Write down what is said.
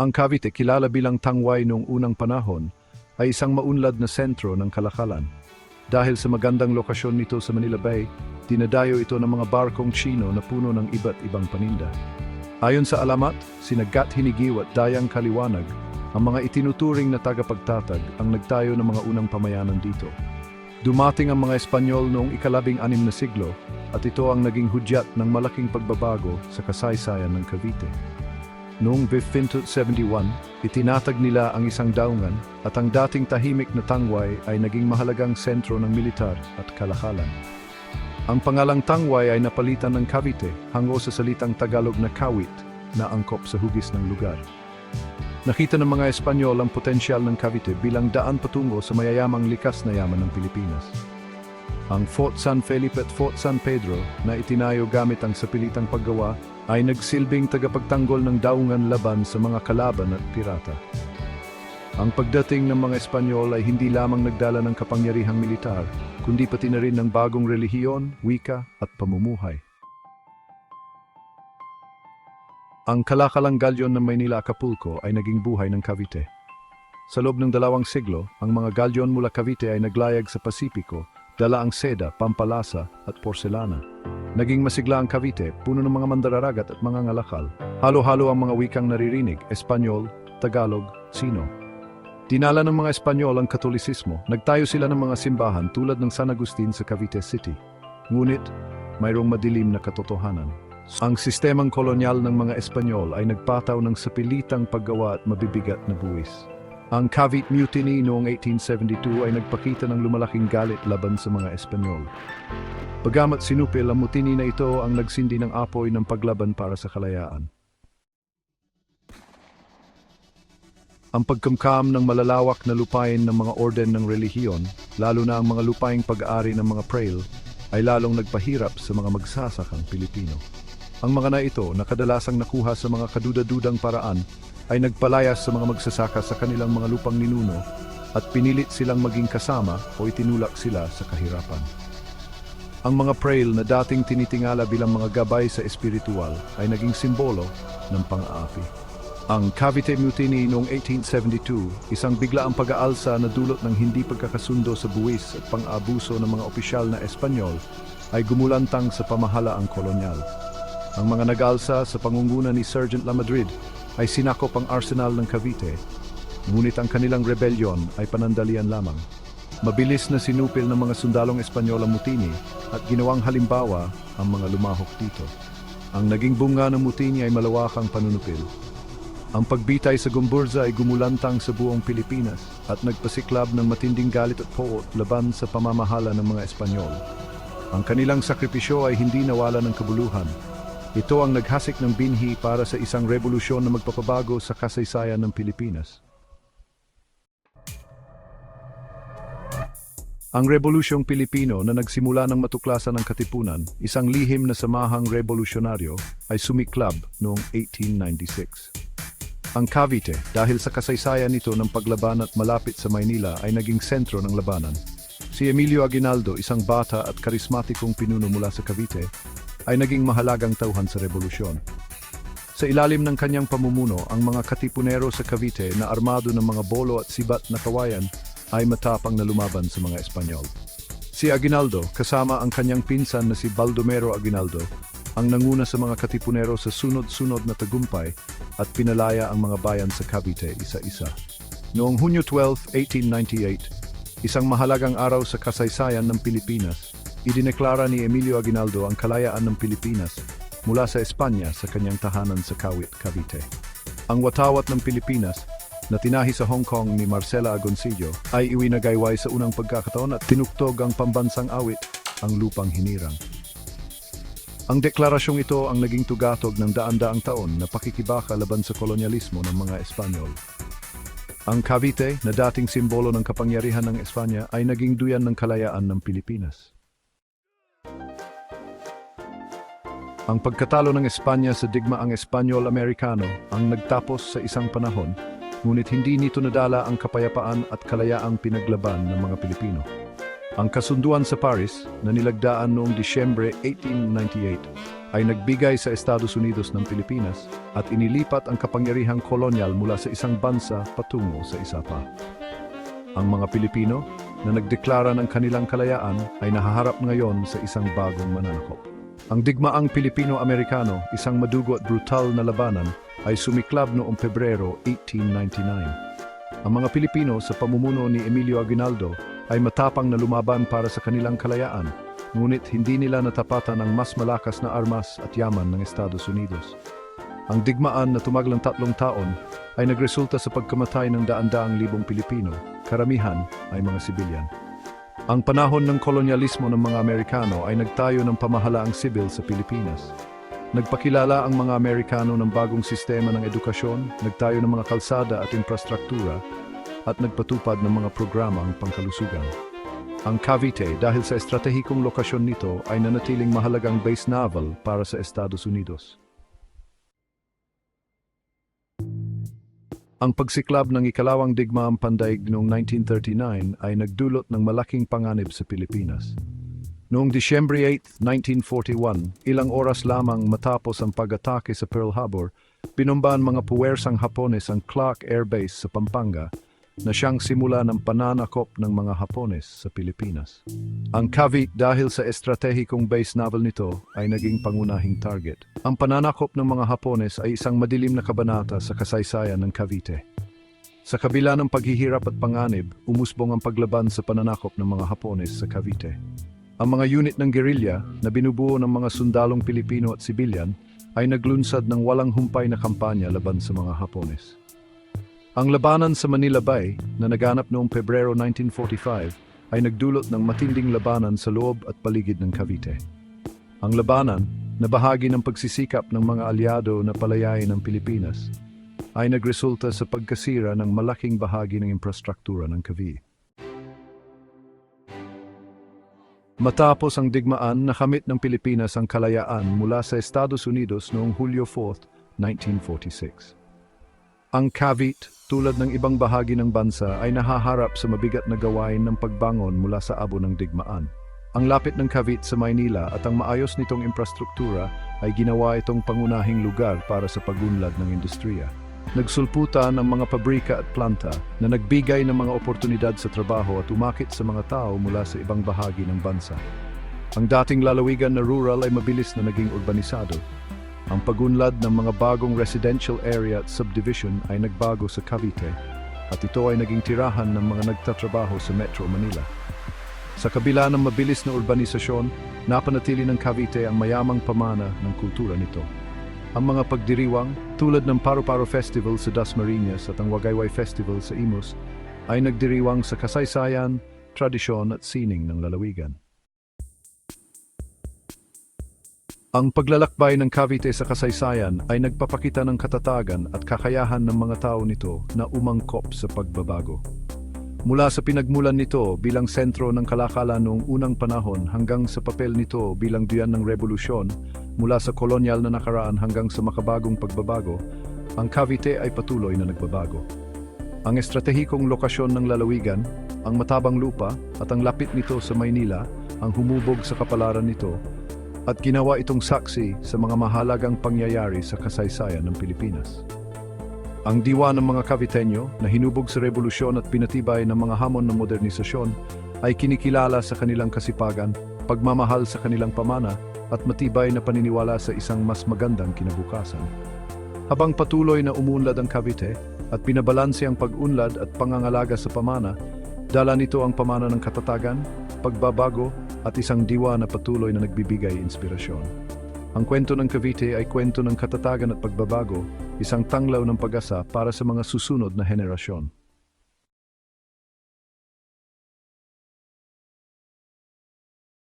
Ang Cavite, kilala bilang Tangway noong unang panahon, ay isang maunlad na sentro ng kalakalan. Dahil sa magandang lokasyon nito sa Manila Bay, dinadayo ito ng mga barkong Chino na puno ng iba't ibang paninda. Ayon sa alamat, sinagat hinigiw at dayang kaliwanag, ang mga itinuturing na tagapagtatag ang nagtayo ng mga unang pamayanan dito. Dumating ang mga Espanyol noong ikalabing anim na siglo at ito ang naging hudyat ng malaking pagbabago sa kasaysayan ng Cavite. Noong 1571, itinatag nila ang isang daungan at ang dating tahimik na Tangway ay naging mahalagang sentro ng militar at kalakalan. Ang pangalang Tangway ay napalitan ng Cavite hango sa salitang Tagalog na kawit na angkop sa hugis ng lugar. Nakita ng mga Espanyol ang potensyal ng Cavite bilang daan patungo sa mayayamang likas na yaman ng Pilipinas. Ang Fort San Felipe at Fort San Pedro na itinayo gamit ang sapilitang paggawa ay nagsilbing tagapagtanggol ng daungan laban sa mga kalaban at pirata. Ang pagdating ng mga Espanyol ay hindi lamang nagdala ng kapangyarihang militar, kundi pati na rin ng bagong relihiyon, wika at pamumuhay. Ang kalakalang galyon ng Maynila Acapulco ay naging buhay ng Cavite. Sa loob ng dalawang siglo, ang mga galyon mula Cavite ay naglayag sa Pasipiko, dala ang seda, pampalasa at porselana. Naging masigla ang Cavite, puno ng mga mandararagat at mga ngalakal. Halo-halo ang mga wikang naririnig, Espanyol, Tagalog, Sino. Dinala ng mga Espanyol ang Katolisismo, nagtayo sila ng mga simbahan tulad ng San Agustin sa Cavite City. Ngunit, mayroong madilim na katotohanan. Ang sistemang kolonyal ng mga Espanyol ay nagpataw ng sapilitang paggawa at mabibigat na buwis. Ang Cavite Mutiny noong 1872 ay nagpakita ng lumalaking galit laban sa mga Espanyol. Bagamat sinupil ang mutiny na ito ang nagsindi ng apoy ng paglaban para sa kalayaan. Ang pagkamkam ng malalawak na lupain ng mga orden ng relihiyon, lalo na ang mga lupaing pag-aari ng mga Prail, ay lalong nagpahirap sa mga magsasakang Pilipino. Ang mga na ito na kadalasang nakuha sa mga kaduda-dudang paraan ay nagpalayas sa mga magsasaka sa kanilang mga lupang ninuno at pinilit silang maging kasama o itinulak sila sa kahirapan. Ang mga prail na dating tinitingala bilang mga gabay sa espiritual ay naging simbolo ng pang-aapi. Ang Cavite Mutiny noong 1872, isang biglaang pag-aalsa na dulot ng hindi pagkakasundo sa buwis at pang-abuso ng mga opisyal na Espanyol, ay gumulantang sa pamahalaang kolonyal. Ang mga nag-alsa sa pangunguna ni Sergeant Lamadrid ay sinakop ang arsenal ng Cavite, ngunit ang kanilang rebellion ay panandalian lamang. Mabilis na sinupil ng mga sundalong Espanyol ang mutiny at ginawang halimbawa ang mga lumahok dito. Ang naging bunga ng mutiny ay malawakang panunupil. Ang pagbitay sa Gumburza ay gumulantang sa buong Pilipinas at nagpasiklab ng matinding galit at poot laban sa pamamahala ng mga Espanyol. Ang kanilang sakripisyo ay hindi nawala ng kabuluhan. Ito ang naghasik ng binhi para sa isang revolusyon na magpapabago sa kasaysayan ng Pilipinas. Ang Revolusyong Pilipino na nagsimula ng matuklasan ng katipunan, isang lihim na samahang revolusyonaryo, ay sumiklab noong 1896. Ang Cavite, dahil sa kasaysayan nito ng paglaban at malapit sa Maynila ay naging sentro ng labanan. Si Emilio Aguinaldo, isang bata at karismatikong pinuno mula sa Cavite, ay naging mahalagang tauhan sa revolusyon. Sa ilalim ng kanyang pamumuno, ang mga katipunero sa Cavite na armado ng mga bolo at sibat na kawayan ay matapang na lumaban sa mga Espanyol. Si Aguinaldo, kasama ang kanyang pinsan na si Baldomero Aguinaldo, ang nanguna sa mga katipunero sa sunod-sunod na tagumpay at pinalaya ang mga bayan sa Cavite isa-isa. Noong Hunyo 12, 1898, isang mahalagang araw sa kasaysayan ng Pilipinas, idineklara ni Emilio Aguinaldo ang kalayaan ng Pilipinas mula sa Espanya sa kanyang tahanan sa Kawit, Cavite. Ang watawat ng Pilipinas na tinahi sa Hong Kong ni Marcela Agoncillo ay iwinagayway sa unang pagkakataon at tinuktog ang pambansang awit, ang lupang hinirang. Ang deklarasyong ito ang naging tugatog ng daan-daang taon na pakikibaka laban sa kolonyalismo ng mga Espanyol. Ang Cavite, na dating simbolo ng kapangyarihan ng Espanya, ay naging duyan ng kalayaan ng Pilipinas. Ang pagkatalo ng Espanya sa digmaang Espanyol-Amerikano ang nagtapos sa isang panahon, ngunit hindi nito nadala ang kapayapaan at kalayaang pinaglaban ng mga Pilipino. Ang kasunduan sa Paris na nilagdaan noong Disyembre 1898 ay nagbigay sa Estados Unidos ng Pilipinas at inilipat ang kapangyarihang kolonyal mula sa isang bansa patungo sa isa pa. Ang mga Pilipino na nagdeklara ng kanilang kalayaan ay nahaharap ngayon sa isang bagong mananakop. Ang digmaang Pilipino-Amerikano, isang madugo at brutal na labanan, ay sumiklab noong Pebrero 1899. Ang mga Pilipino sa pamumuno ni Emilio Aguinaldo ay matapang na lumaban para sa kanilang kalayaan, ngunit hindi nila natapatan ang mas malakas na armas at yaman ng Estados Unidos. Ang digmaan na tumaglang tatlong taon ay nagresulta sa pagkamatay ng daan-daang libong Pilipino, karamihan ay mga sibilyan. Ang panahon ng kolonyalismo ng mga Amerikano ay nagtayo ng pamahalaang sibil sa Pilipinas. Nagpakilala ang mga Amerikano ng bagong sistema ng edukasyon, nagtayo ng mga kalsada at infrastruktura, at nagpatupad ng mga programang pangkalusugan. Ang Cavite dahil sa estratehikong lokasyon nito ay nanatiling mahalagang base naval para sa Estados Unidos. Ang pagsiklab ng ikalawang digmaang pandaig noong 1939 ay nagdulot ng malaking panganib sa Pilipinas. Noong Disyembre 8, 1941, ilang oras lamang matapos ang pag-atake sa Pearl Harbor, binombahan mga puwersang Hapones ang Clark Air Base sa Pampanga na siyang simula ng pananakop ng mga Hapones sa Pilipinas. Ang Cavite dahil sa estratehikong base naval nito ay naging pangunahing target. Ang pananakop ng mga Hapones ay isang madilim na kabanata sa kasaysayan ng Cavite. Sa kabila ng paghihirap at panganib, umusbong ang paglaban sa pananakop ng mga Hapones sa Cavite. Ang mga unit ng guerrilla na binubuo ng mga sundalong Pilipino at sibilyan ay naglunsad ng walang humpay na kampanya laban sa mga Hapones. Ang labanan sa Manila Bay na naganap noong Pebrero 1945 ay nagdulot ng matinding labanan sa loob at paligid ng Cavite. Ang labanan, na bahagi ng pagsisikap ng mga alyado na palayain ng Pilipinas, ay nagresulta sa pagkasira ng malaking bahagi ng infrastruktura ng Cavite. Matapos ang digmaan, nakamit ng Pilipinas ang kalayaan mula sa Estados Unidos noong Hulyo 4, 1946. Ang Cavite, tulad ng ibang bahagi ng bansa, ay nahaharap sa mabigat na gawain ng pagbangon mula sa abo ng digmaan. Ang lapit ng Cavite sa Maynila at ang maayos nitong infrastruktura ay ginawa itong pangunahing lugar para sa pagunlad ng industriya. Nagsulputan ang mga pabrika at planta na nagbigay ng mga oportunidad sa trabaho at umakit sa mga tao mula sa ibang bahagi ng bansa. Ang dating lalawigan na rural ay mabilis na naging urbanisado. Ang pagunlad ng mga bagong residential area at subdivision ay nagbago sa Cavite at ito ay naging tirahan ng mga nagtatrabaho sa Metro Manila. Sa kabila ng mabilis na urbanisasyon, napanatili ng Cavite ang mayamang pamana ng kultura nito. Ang mga pagdiriwang, tulad ng Paro-Paro Festival sa Dasmariñas at ang Wagayway Festival sa Imus, ay nagdiriwang sa kasaysayan, tradisyon at sining ng lalawigan. Ang paglalakbay ng Cavite sa kasaysayan ay nagpapakita ng katatagan at kakayahan ng mga tao nito na umangkop sa pagbabago. Mula sa pinagmulan nito bilang sentro ng kalakalan noong unang panahon hanggang sa papel nito bilang duyan ng revolusyon, mula sa kolonyal na nakaraan hanggang sa makabagong pagbabago, ang Cavite ay patuloy na nagbabago. Ang estratehikong lokasyon ng lalawigan, ang matabang lupa at ang lapit nito sa Maynila, ang humubog sa kapalaran nito, at ginawa itong saksi sa mga mahalagang pangyayari sa kasaysayan ng Pilipinas. Ang diwa ng mga Caviteño na hinubog sa revolusyon at pinatibay ng mga hamon ng modernisasyon ay kinikilala sa kanilang kasipagan, pagmamahal sa kanilang pamana at matibay na paniniwala sa isang mas magandang kinabukasan. Habang patuloy na umunlad ang Cavite at pinabalanse ang pag-unlad at pangangalaga sa pamana, dala nito ang pamana ng katatagan, pagbabago at isang diwa na patuloy na nagbibigay inspirasyon. Ang kwento ng Cavite ay kwento ng katatagan at pagbabago, isang tanglaw ng pag-asa para sa mga susunod na henerasyon.